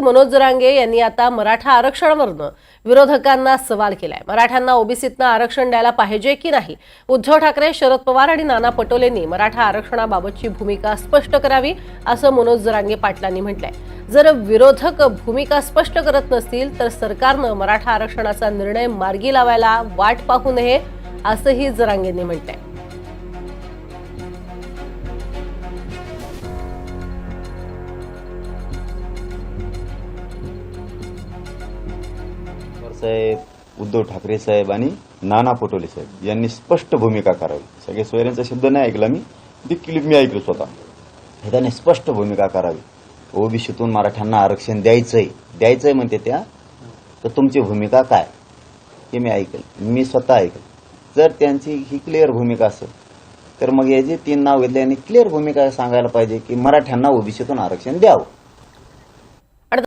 मनोज जरांगे यांनी आता मराठा आरक्षणावरनं विरोधकांना सवाल केलाय. मराठ्यांना ओबीसीतनं आरक्षण द्यायला पाहिजे की नाही? उद्धव ठाकरे शरद पवार आणि नाना पटोलेंनी मराठा आरक्षणाबाबतची भूमिका स्पष्ट करावी असं मनोज जरांगे पाटलांनी म्हटलंय. जर विरोधक भूमिका स्पष्ट करत नसतील तर सरकारनं मराठा आरक्षणाचा निर्णय मार्गी लावायला वाट पाहू नये असंही जरांगेंनी म्हटलंय. साहेब उद्धव ठाकरे साहेब आणि नाना पटोले साहेब यांनी स्पष्ट भूमिका करावी. सगळे सोयऱ्यांचा शब्द नाही ऐकला मी ती क्लिप मी ऐकलो स्वतः. हे त्यांनी स्पष्ट भूमिका करावी. ओबीसीतून मराठ्यांना आरक्षण द्यायचंय द्यायचंय म्हणते त्या तर तुमची भूमिका काय? हे मी ऐकेल. मी स्वतः ऐकेल. जर त्यांची ही क्लिअर भूमिका असेल तर मग हे जे तीन नाव घेतले यांनी क्लिअर भूमिका सांगायला पाहिजे की मराठ्यांना ओबीसीतून आरक्षण द्यावं.